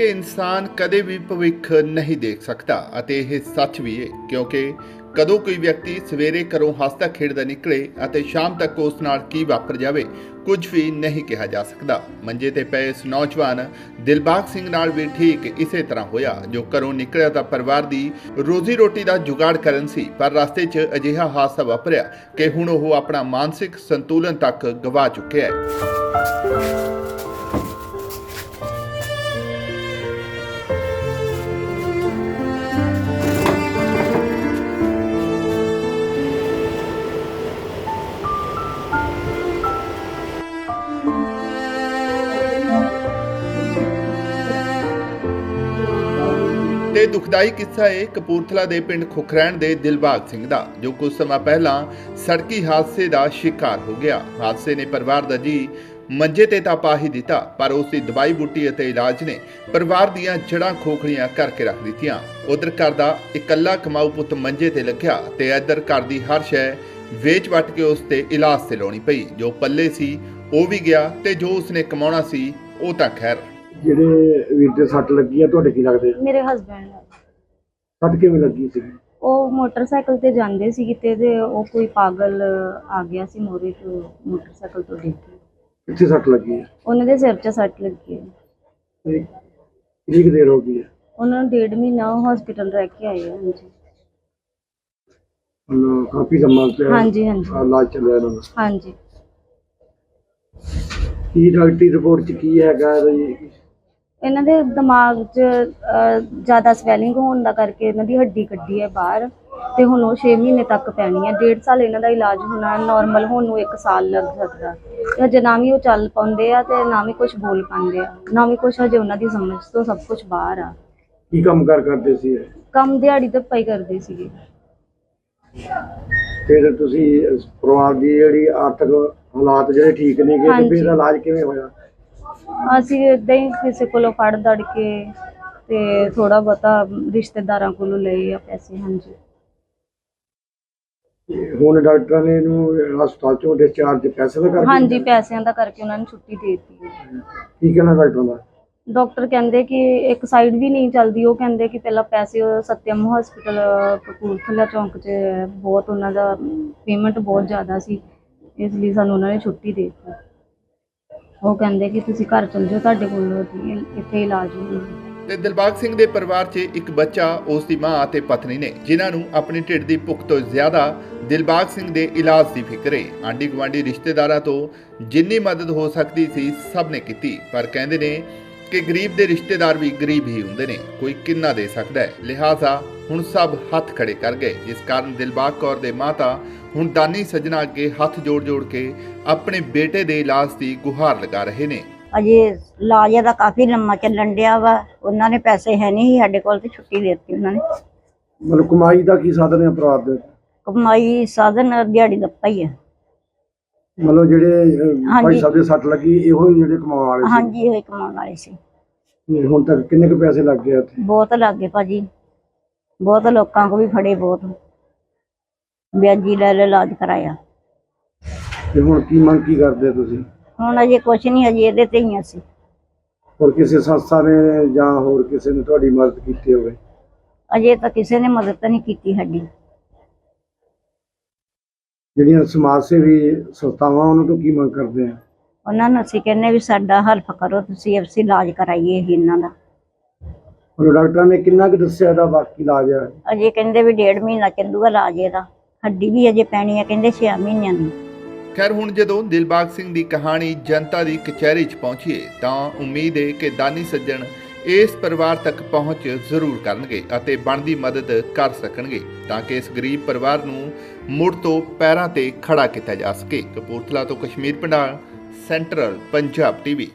ਕਿ ਇਨਸਾਨ ਕਦੇ ਵੀ ਭਵਿੱਖ ਨਹੀਂ ਦੇਖ ਸਕਦਾ। ਅਤੇ ਇਹ ਸੱਚ ਵੀ ਹੈ ਕਿਉਂਕਿ ਕਦੋਂ ਕੋਈ ਵਿਅਕਤੀ ਸਵੇਰੇ ਘਰੋਂ ਹੱਸਦਾ ਖੇਡਦਾ ਨਿਕਲੇ ਅਤੇ ਸ਼ਾਮ ਤੱਕ ਉਸ ਨਾਲ ਕੀ ਵਾਪਰ ਜਾਵੇ, ਕੁਝ ਵੀ ਨਹੀਂ ਕਿਹਾ ਜਾ ਸਕਦਾ। ਮੰਜੇ ਤੇ ਪਏ ਇਸ ਨੌਜਵਾਨ ਦਿਲਬਾਗ ਸਿੰਘ ਨਾਲ ਵੀ ਠੀਕ ਇਸੇ ਤਰ੍ਹਾਂ ਹੋਇਆ, ਜੋ ਘਰੋਂ ਨਿਕਲਿਆ ਤਾਂ ਪਰਿਵਾਰ ਦੀ ਰੋਜ਼ੀ ਰੋਟੀ ਦਾ ਜੁਗਾੜ ਕਰਨ ਸੀ, ਪਰ ਰਸਤੇ 'ਚ ਅਜਿਹਾ ਹਾਦਸਾ ਵਾਪਰਿਆ ਕਿ ਹੁਣ ਉਹ ਆਪਣਾ ਮਾਨਸਿਕ ਸੰਤੁਲਨ ਤੱਕ ਗਵਾ ਚੁੱਕਿਆ ਹੈ। ਤੇ ਦੁਖਦਾਈ ਕਿੱਸਾ ਹੈ ਕਪੂਰਥਲਾ ਦੇ ਪਿੰਡ ਖੁਖਰੈਣ ਦੇ ਦਿਲਬਾਗ ਸਿੰਘ ਦਾ, ਜੋ ਕੁਝ ਸਮਾਂ ਪਹਿਲਾਂ ਸੜਕੀ ਹਾਦਸੇ ਦਾ ਸ਼ਿਕਾਰ ਹੋ ਗਿਆ। ਹਾਦਸੇ ਨੇ ਪਰਿਵਾਰ ਦਾ ਜੀ ਮੰਜੇ ਤੇ ਤਾਂ ਪਾ ਹੀ ਦਿੱਤਾ, ਪਰ ਉਸ ਦੀ ਦਵਾਈ ਬੂਟੀ ਅਤੇ ਇਲਾਜ ਨੇ ਪਰਿਵਾਰ ਦੀਆਂ ਜੜਾਂ ਖੋਖਲੀਆਂ ਕਰਕੇ ਰੱਖ ਦਿੱਤੀਆਂ। ਉਧਰ ਘਰ ਦਾ ਇਕੱਲਾ ਕਮਾਊ ਪੁੱਤ ਮੰਜੇ ਤੇ ਲੱਗਿਆ ਤੇ ਇੱਧਰ ਘਰ ਦੀ ਹਰ ਸ਼ੈ ਵੇਚ ਵਟ ਕੇ ਉਸ ਤੇ ਇਲਾਜ ਤੇ ਲਾਉਣੀ ਪਈ। ਜੋ ਪੱਲੇ ਸੀ, ਉਹ ਵੀ ਗਿਆ ਤੇ ਜੋ ਉਸਨੇ ਕਮਾਉਣਾ ਸੀ, ਉਹ ਤਾਂ ਖੈਰ ਜਿਹੜੇ ਵੀਰ ਦੇ ਸੱਟ ਲੱਗੀ ਆ ਤੁਹਾਡੇ ਕੀ ਲੱਗਦੇ ਮੇਰੇ ਹਸਬੰਡ ਸੱਟ ਕਿਵੇਂ ਲੱਗੀ ਸੀ? ਉਹ ਮੋਟਰਸਾਈਕਲ ਤੇ ਜਾਂਦੇ ਸੀ ਕਿਤੇ ਤੇ ਉਹ ਕੋਈ ਪਾਗਲ ਆ ਗਿਆ ਸੀ ਮੋਰੇ ਤੋਂ ਮੋਟਰਸਾਈਕਲ ਤੋਂ ਡਿੱਗ ਕੇ ਕਿੱਥੇ ਸੱਟ ਲੱਗੀ ਹੈ ਉਹਨਾਂ ਦੇ ਸਿਰ 'ਚ ਸੱਟ ਲੱਗੀ ਹੈ ਤੇ ਕਿੰਨੀ ਕੁ ਦੇਰ ਹੋ ਗਈ ਹੈ ਉਹਨਾਂ ਨੂੰ ਡੇਢ ਮਹੀਨਾ ਹਸਪੀਟਲ ਰਹਿ ਕੇ ਆਏ ਆ ਹਾਂਜੀ। ਹੁਣ ਕਾਫੀ ਸਮਾਂ ਤੇ ਹਾਂਜੀ ਹਾਂਜੀ। ਇਲਾਜ ਚੱਲ ਰਿਹਾ ਇਹਨਾਂ ਦਾ। ਹਾਂਜੀ। ਕੀ ਡਾਕਟਰੀ ਰਿਪੋਰਟ ਚ ਕੀ ਹੈਗਾ ਇਹਦਾ ਜੀ? ਇਹਨਾਂ ਦੇ ਦਿਮਾਗ 'ਚ ਅਹ, ਜ਼ਿਆਦਾ ਸਵੈਲਿੰਗ ਹੋਣ ਦਾ ਕਰਕੇ ਇਹਨਾਂ ਦੀ ਹੱਡੀ ਕੱਢੀ ਹੈ ਬਾਹਰ ਤੇ ਹੁਣ ਉਹ 6 ਮਹੀਨੇ ਤੱਕ ਪੈਣੀ ਹੈ। ਡੇਢ ਸਾਲ ਇਹਨਾਂ ਦਾ ਇਲਾਜ ਹੋਣਾ ਨਾਰਮਲ ਹੋਣ ਨੂੰ 1 ਸਾਲ ਲੱਗ ਸਕਦਾ। ਤੇ ਹਜੇ ਨਾ ਵੀ ਉਹ ਚੱਲ ਪਾਉਂਦੇ ਆ ਤੇ ਨਾ ਵੀ ਕੁਝ ਬੋਲ ਪਾਉਂਦੇ ਆ। ਨਾ ਵੀ ਕੁਝ ਹਜੇ ਉਹਨਾਂ ਦੀ ਸਮਝ ਤੋਂ ਸਭ ਕੁਝ ਬਾਹਰ ਆ। ਕੀ ਕੰਮ ਕਾਰ ਕਰਦੇ ਸੀ ਇਹ? ਕੰਮ ਦਿਹਾੜੀ ਤੇ ਪਈ ਕਰਦੇ ਸੀਗੇ। ਫਿਰ ਤੁਸੀਂ ਇਸ ਪਰਿਵਾਰ ਦੀ ਜਿਹੜੀ ਆਰਥਿਕ ਹਾਲਾਤ ਜਿਹੜੇ ਠੀਕ ਨਹੀਂ ਗਏ ਤੇ ਹਾਂਜੀ। ਫਿਰ ਇਹਦਾ ਇਲਾਜ ਕਿਵੇਂ ਹੋਇਆ? ਅਸੀਂ ਏਦਾਂ ਹੀ ਕਿਸੇ ਕੋਲੋਂ ਫੜ ਦੜ ਕੇ ਤੇ ਥੋੜਾ ਬਹੁਤਾ ਰਿਸ਼ਤੇਦਾਰਾਂ ਕੋਲੋਂ ਲਏ ਆ ਪੈਸੇ ਹਾਂਜੀ। ਤੇ ਹੁਣ ਡਾਕਟਰਾਂ ਨੇ ਇਹਨੂੰ ਹਸਪਤਾਲ ਚੋਂ ਡਿਸਚਾਰਜ ਪੈਸੇ ਦਾ ਕਰ ਦਿੱਤਾ? ਹਾਂਜੀ ਪੈਸਿਆਂ ਦਾ ਕਰਕੇ ਉਹਨਾਂ ਨੇ ਛੁੱਟੀ ਦੇ ਦਿੱਤੀ ਹੈ। ਕੀ ਕਹਿਣਾ ਡਾਕਟਰਾਂ ਦਾ? ਡਾਕਟਰ ਕਹਿੰਦੇ ਕਿ ਇੱਕ ਸਾਈਡ ਵੀ ਨਹੀਂ ਚੱਲਦੀ ਉਹ ਕਹਿੰਦੇ ਕਿ ਪਹਿਲਾਂ ਪੈਸੇ ਉਹ ਸਤਿਅਮ ਹਸਪੀਟਲ ਕਪੂਰਥਲਾ ਚੌਂਕ 'ਚ ਬਹੁਤ ਉਹਨਾਂ ਦਾ ਪੇਮੈਂਟ ਬਹੁਤ ਜ਼ਿਆਦਾ ਸੀ ਇਸ ਲਈ ਸਾਨੂੰ ਉਹਨਾਂ ਨੇ ਛੁੱਟੀ ਦੇ ਦਿੱਤੀ। ਉਹ ਕਹਿੰਦੇ ਕਿ ਤੁਸੀਂ ਘਰ ਚਲ ਜਾਓ, ਤੁਹਾਡੇ ਕੋਲ ਇੱਥੇ ਇਲਾਜ ਹੋਣਾ। ਤੇ ਦਿਲਬਾਗ ਸਿੰਘ ਦੇ ਪਰਿਵਾਰ 'ਚ ਇੱਕ ਬੱਚਾ, ਉਸ ਦੀ ਮਾਂ ਅਤੇ ਪਤਨੀ ਨੇ, ਜਿਨ੍ਹਾਂ ਨੂੰ ਆਪਣੀ ਢਿੱਡ ਦੀ ਭੁੱਖ ਤੋਂ ਜ਼ਿਆਦਾ ਦਿਲਬਾਗ ਸਿੰਘ ਦੇ ਇਲਾਜ ਦੀ ਫਿਕਰ ਹੈ ਆਂਢੀ ਗੁਆਂਢੀ ਰਿਸ਼ਤੇਦਾਰਾਂ ਤੋਂ ਜਿੰਨੀ ਮਦਦ ਹੋ ਸਕਦੀ ਸੀ, ਸਭ ਨੇ ਕੀਤੀ, ਪਰ ਕਹਿੰਦੇ ਨੇ ਕਿ ਗਰੀਬ ਦੇ ਰਿਸ਼ਤੇਦਾਰ ਵੀ ਗਰੀਬ ਹੀ ਹੁੰਦੇ ਨੇ ਕੋਈ ਕਿੰਨਾ ਦੇ ਸਕਦਾ ਹੈ। ਲਿਹਾਜ਼ਾ ਹੁਣ ਸਭ ਹੱਥ ਖੜੇ ਕਰ ਗਏ। ਜਿਸ ਕਾਰਨ ਦਿਲਬਾਗ ਕੌਰ ਦੇ ਮਾਤਾ ਹੁਣ ਦਾਨੀ ਸੱਜਣਾ ਅੱਗੇ ਹੱਥ ਜੋੜ-ਜੋੜ ਕੇ ਆਪਣੇ ਬੇਟੇ ਦੇ ਇਲਾਜ ਦੀ ਗੁਹਾਰ ਲਗਾ ਰਹੇ ਨੇ। ਅਜੇ ਇਲਾਜ ਦਾ ਕਾਫੀ ਲੰਮਾ ਚੱਲਣ ਡਿਆ ਵਾ। ਉਹਨਾਂ ਨੇ ਪੈਸੇ ਹੈ ਨਹੀਂ ਸਾਡੇ ਕੋਲ ਤੇ ਛੁੱਟੀ ਦੇ ਦਿੱਤੀ ਉਹਨਾਂ ਨੇ। ਮਤਲਬ ਕਮਾਈ ਦਾ ਕੀ ਸਾਧਨ ਹੈ ਪਰਿਵਾਰ ਦੇ ਕਮਾਈ ਸਾਧਨ ਦਿਹਾੜੀ ਦਾ ਹੀ ਹੈ। ਮਤਲਬ ਜਿਹੜੇ ਅਹ, ਭਾਈ ਹਾਂਜੀ। ਸਾਹਿਬ ਦੇ ਸੱਟ ਲੱਗੀ ਇਹੋ ਹੀ ਜਿਹੜੇ ਕਮਾਉਣ ਵਾਲੇ ਸੀ? ਹਾਂਜੀ ਇਹ ਕਮਾਉਣ ਵਾਲੇ ਸੀ। ਤੇ ਹੁਣ ਤੱਕ ਕਿੰਨੇ ਕੁ ਪੈਸੇ ਲੱਗ ਗਏ ਉੱਥੇ? ਬਹੁਤ ਲੱਗੇ ਭਾਜੀ। ਬਹੁਤ ਲੋਕਾਂ ਕੋ ਵੀ ਫੜੇ ਬਹੁਤ। ਵਿਆਜੀ ਲੈ ਲੈ ਇਲਾਜ ਕਰਾਇਆ। ਤੇ ਹੁਣ ਕੀ ਮੰਗ ਕੀ ਕਰਦੇ ਤੁਸੀਂ? ਹੁਣ ਅਜੇ ਕੁਛ ਨਹੀਂ ਅਜੇ ਇਹਦੇ ਤੇ ਹੀ ਅਸੀਂ। ਹੋਰ ਕਿਸੇ ਸੰਸਥਾ ਨੇ ਜਾਂ ਹੋਰ ਕਿਸੇ ਨੇ ਤੁਹਾਡੀ ਮਦਦ ਕੀਤੀ ਹੋਵੇ? ਅਜੇ ਤਾਂ ਕਿਸੇ ਨੇ ਮਦਦ ਤਾਂ ਨਹੀਂ ਕੀਤੀ ਸਾਡੀ। ਜਿਹੜੀਆਂ ਸਮਾਜ ਸੇਵੀ ਸੰਸਥਾਵਾਂ ਉਹਨਾਂ ਤੋਂ ਕੀ ਮੰਗ ਕਰਦੇ ਆ? ਉਹਨਾਂ ਨੂੰ ਅਸੀਂ ਕਹਿੰਨੇ ਵੀ ਸਾਡਾ ਹੈਲਪ ਕਰੋ ਤੁਸੀਂ ਅਸੀਂ ਇਲਾਜ ਕਰਾਈਏ ਇਹ ਇਹਨਾਂ ਦਾ। ਉਹ ਡਾਕਟਰਾਂ ਨੇ ਕਿੰਨਾ ਕੁ ਦੱਸਿਆ ਦਾ ਬਾਕੀ ਇਲਾਜ ਹੈ? ਅਜੇ ਕਹਿੰਦੇ ਵੀ ਡੇਢ ਮਹੀਨਾ ਚੱਲੂਗਾ ਇਲਾਜ ਇਹਦਾ। ਹੱਡੀ ਵੀ ਅਜੇ ਪੈਣੀ ਹੈ ਕਹਿੰਦੇ 6 ਮਹੀਨਿਆਂ ਦੀ। ਖੈਰ ਹੁਣ ਜਦੋਂ ਦਿਲਬਾਗ ਸਿੰਘ ਦੀ ਕਹਾਣੀ ਜਨਤਾ ਦੀ ਕਚਹਿਰੀ 'ਚ ਪਹੁੰਚੀਏ ਤਾਂ ਉਮੀਦ ਹੈ ਕਿ ਦਾਨੀ ਸੱਜਣ ਇਸ ਪਰਿਵਾਰ ਤੱਕ ਪਹੁੰਚ ਜ਼ਰੂਰ ਕਰਨਗੇ ਅਤੇ ਬਣਦੀ ਮਦਦ ਕਰ ਸਕਣਗੇ ਤਾਂ ਕਿ ਇਸ ਗਰੀਬ ਪਰਿਵਾਰ ਨੂੰ ਮੁੜ ਤੋਂ ਪੈਰਾਂ ਤੇ ਖੜਾ ਕੀਤਾ ਜਾ ਸਕੇ। ਕਪੂਰਥਲਾ ਤੋਂ ਕਸ਼ਮੀਰ ਪੰਡਾਲ, ਸੈਂਟਰਲ ਪੰਜਾਬ ਟੀਵੀ।